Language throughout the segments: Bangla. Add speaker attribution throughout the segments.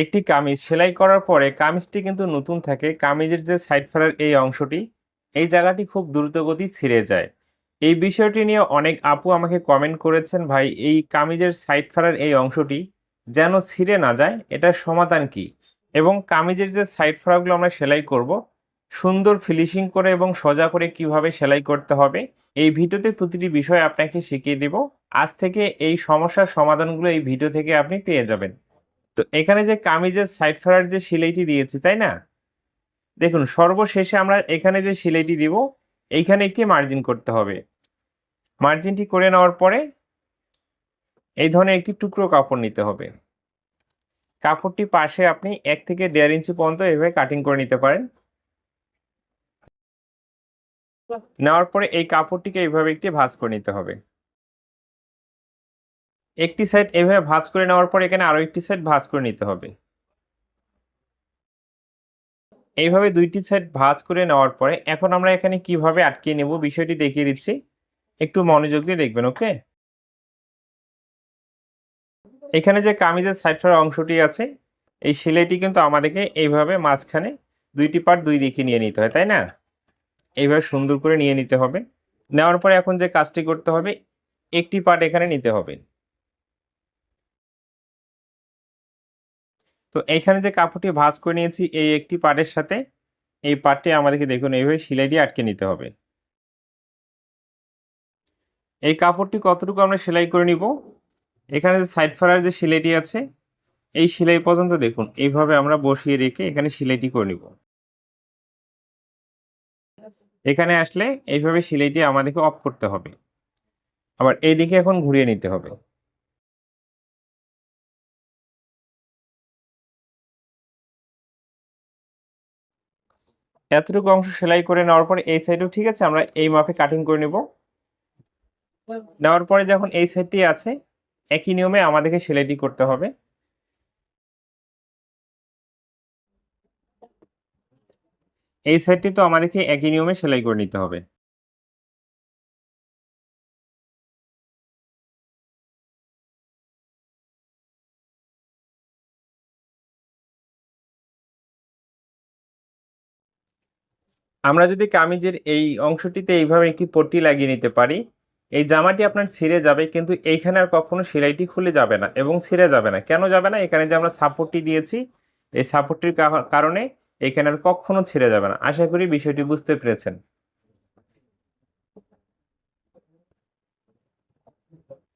Speaker 1: একটি কামিজ সেলাই করার পরে কামিজটি কিন্তু নতুন থাকে। কামিজের যে সাইড ফাড়ার এই অংশটি, এই জায়গাটি খুব দ্রুতগতি ছিঁড়ে যায়। এই বিষয়টি নিয়ে অনেক আপু আমাকে কমেন্ট করেছেন, ভাই, এই কামিজের সাইড ফাড়ার এই অংশটি যেন ছিঁড়ে না যায়, এটার সমাধান কি? এবং কামিজের যে সাইড ফাড়াগুলো আমরা সেলাই করব, সুন্দর ফিনিশিং করে এবং সোজা করে কীভাবে সেলাই করতে হবে, এই ভিডিওতে প্রতিটি বিষয় আপনাকে শিখিয়ে দেব। আজ থেকে এই সমস্যার সমাধানগুলো এই ভিডিও থেকে আপনি পেয়ে যাবেন। তো এখানে যে কামিজের সাইড ফাড়ার যে সিলাইটি দিয়েছি, তাই না? দেখুন, সর্বশেষে আমরা এখানে যে সিলাইটি দিব, এইখানে একটি মার্জিন করতে হবে। মার্জিনটি করে নেওয়ার পরে এই ধরনের একটি টুকরো কাপড় নিতে হবে। কাপড়টি পাশে আপনি এক থেকে দেড় ইঞ্চি পর্যন্ত এভাবে কাটিং করে নিতে পারেন। নেওয়ার পরে এই কাপড়টিকে এইভাবে একটি ভাঁজ করে নিতে হবে। একটি সাইড এভাবে ভাঁজ করে নেওয়ার পর এখানে আরও একটি সাইড ভাঁজ করে নিতে হবে। এইভাবে দুইটি সাইড ভাঁজ করে নেওয়ার পরে এখন আমরা এখানে কীভাবে আটকে নেব বিষয়টি দেখিয়ে দিচ্ছি। একটু মনোযোগ দিয়ে দেখবেন, ওকে? এখানে যে কামিজের সাইড ফার অংশটি আছে, এই সেলাইটি কিন্তু আমাদেরকে এইভাবে মাঝখানে দুইটি পার্ট দুই দিকে নিয়ে নিতে হয়, তাই না? এইভাবে সুন্দর করে নিয়ে নিতে হবে। নেওয়ার পরে এখন যে কাজটি করতে হবে, একটি পার্ট এখানে নিতে হবে। তো এইখানে যে কাপড়টি ভাঁজ করে নিয়েছি, এই একটি পাটের সাথে, এই পাটটি আমাদেরকে দেখুন, এইভাবে সেলাই দিয়ে আটকে নিতে হবে। এই কাপড়টি কতটুকু আমরা সেলাই করে নিব? এখানে যে সাইড ফারার যে সেলাইটি আছে, এই সেলাই পর্যন্ত দেখুন, এইভাবে আমরা বসিয়ে রেখে এখানে সেলাইটি করে নিব। এখানে আসলে এইভাবে সেলাইটি আমাদেরকে অফ করতে হবে। আবার এইদিকে এখন ঘুরিয়ে নিতে হবে। এতটুকু অংশ সেলাই করে নেওয়ার পরে এই সাইডও ঠিক আছে, আমরা এই মাপে কাটিং করে নেব। নেওয়ার পরে যখন এই সাইডটি আছে, একই নিয়মে আমাদেরকে সেলাইটি করতে হবে। এই সাইডটি তো আমাদেরকে একই নিয়মে সেলাই করে নিতে হবে। আমরা যদি কামিজের এই অংশটিতে এইভাবে একটি পট্টি লাগিয়ে নিতে পারি, এই জামাটি আপনার ছিঁড়ে যাবে, কিন্তু এইখানে আর কখনো সেলাইটি খুলে যাবে না এবং ছিঁড়ে যাবে না। কেন যাবে না? এখানে যে আমরা সাপোর্টটি দিয়েছি, এই সাপোর্টটির কারণে এখানে আর কখনো ছিঁড়ে যাবে না। আশা করি বিষয়টি বুঝতে পেরেছেন।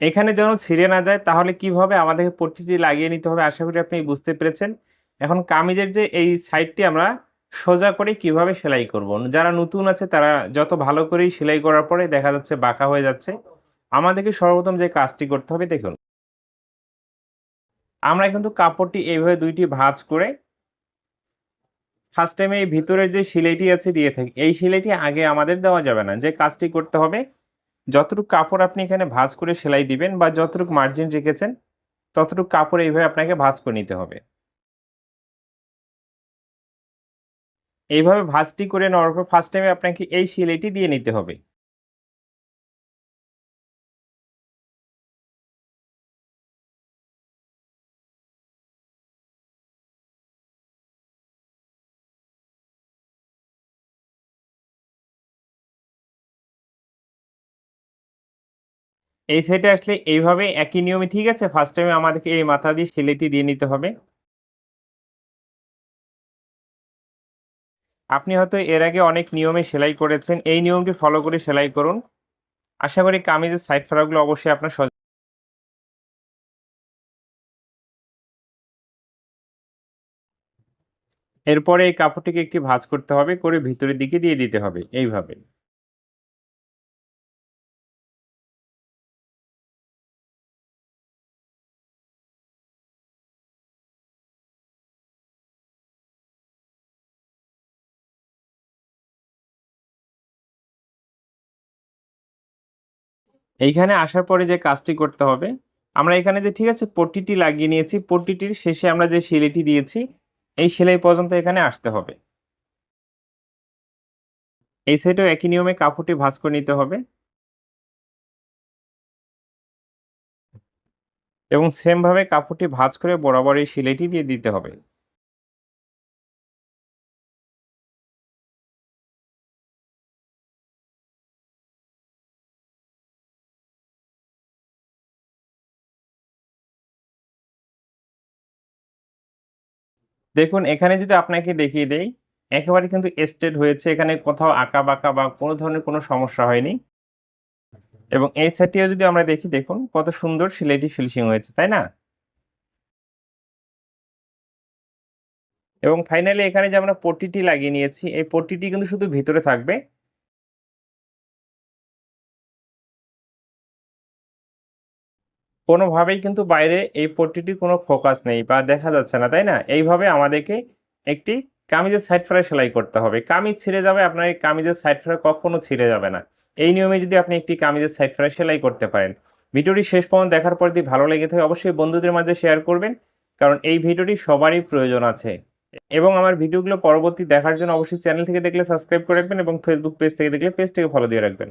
Speaker 1: এখানে যেন ছিঁড়ে না যায়, তাহলে কীভাবে আমাদেরকে পট্টিটি লাগিয়ে নিতে হবে? আশা করি আপনি বুঝতে পেরেছেন। এখন কামিজের যে এই সাইডটি আমরা সোজা করে কীভাবে সেলাই করব? যারা নতুন আছে, তারা যত ভালো করেই সেলাই করার পরে দেখা যাচ্ছে বাঁকা হয়ে যাচ্ছে। আমাদেরকে সর্বপ্রথম যে কাজটি করতে হবে, দেখুন। আমরা কিন্তু কাপড়টি এইভাবে দুইটি ভাঁজ করে ফার্স্ট টাইমে এই ভিতরের যে সিলাইটি আছে, দিয়ে থাকি। এই সিলাইটি আগে আমাদের দেওয়া যাবে না। যে কাজটি করতে হবে, যতটুকু কাপড় আপনি এখানে ভাঁজ করে সেলাই দিবেন বা যতটুকু মার্জিন রেখেছেন, ততটুকু কাপড় এইভাবে আপনাকে ভাঁজ করে নিতে হবে। এইভাবে ভাঁজটি করে নেওয়ার পর ফার্স্ট টাইমে আপনাকে এই শিলেটি দিয়ে নিতে হবে। এই সাইডে আসলে এইভাবে একই নিয়মে ঠিক আছে? ফার্স্ট টাইমে আমাদেরকে এই মাথা দিয়ে সেলাইটি দিয়ে নিতে হবে। আপনি হয়তো এর আগে অনেক নিয়মে সেলাই করেছেন, এই নিয়মটি ফলো করে সেলাই করুন। আশা করি কামিজের সাইড ফাড়াগুলো অবশ্যই আপনার সজ এরপরে এই কাপড়টিকে একটি ভাজ করতে হবে, করে ভিতরের দিকে দিয়ে দিতে হবে, এইভাবে। এইখানে আসার পরে যে কাজটি করতে হবে, আমরা এখানে যে, ঠিক আছে, পট্টিটি লাগিয়ে নিয়েছি, পট্টিটির শেষে আমরা যে সেলাইটি দিয়েছি, এই সেলাই পর্যন্ত এখানে আসতে হবে। এই সাইডেও একই নিয়মে কাপড়টি ভাঁজ করে নিতে হবে। এবং সেমভাবে কাপড়টি ভাঁজ করে বরাবর এই সেলাইটি দিয়ে দিতে হবে। দেখুন, এখানে যদি আপনাকে দেখিয়ে দেই, একেবারে কিন্তু এস্টেড হয়েছে, এখানে কোথাও আঁকা বাঁকা বা কোনো ধরনের কোনো সমস্যা হয়নি। এবং এই সাইডটিও যদি আমরা দেখি, দেখুন, কত সুন্দর সিলেটি ফিনিশিং হয়েছে, তাই না? এবং ফাইনালি এখানে যে আমরা পট্টিটি লাগিয়ে নিয়েছি, এই পট্টিটি কিন্তু শুধু ভিতরে থাকবে কোনোভাবেই কিন্তু বাইরে এই পট্টিটির কোনো ফোকাস নেই বা দেখা যাচ্ছে না, তাই না? এইভাবে আমাদেরকে একটি কামিজের সাইড ফ্রাই সেলাই করতে হবে। কামিজ ছিঁড়ে যাবে, আপনার এই কামিজের সাইড ফ্রাই কখনো ছিঁড়ে যাবে না। এই নিয়মে যদি আপনি একটি কামিজের সাইড ফ্রাই সেলাই করতে পারেন। ভিডিওটি শেষ পর্যন্ত দেখার পর যদি ভালো লেগে থাকে, অবশ্যই বন্ধুদের মাঝে শেয়ার করবেন, কারণ এই ভিডিওটি সবারই প্রয়োজন আছে। এবং আমার ভিডিওগুলো পরবর্তী দেখার জন্য অবশ্যই চ্যানেল থেকে দেখলে সাবস্ক্রাইব করে রাখবেন এবং ফেসবুক পেজ থেকে দেখলে পেজটিকে ফলো দিয়ে রাখবেন।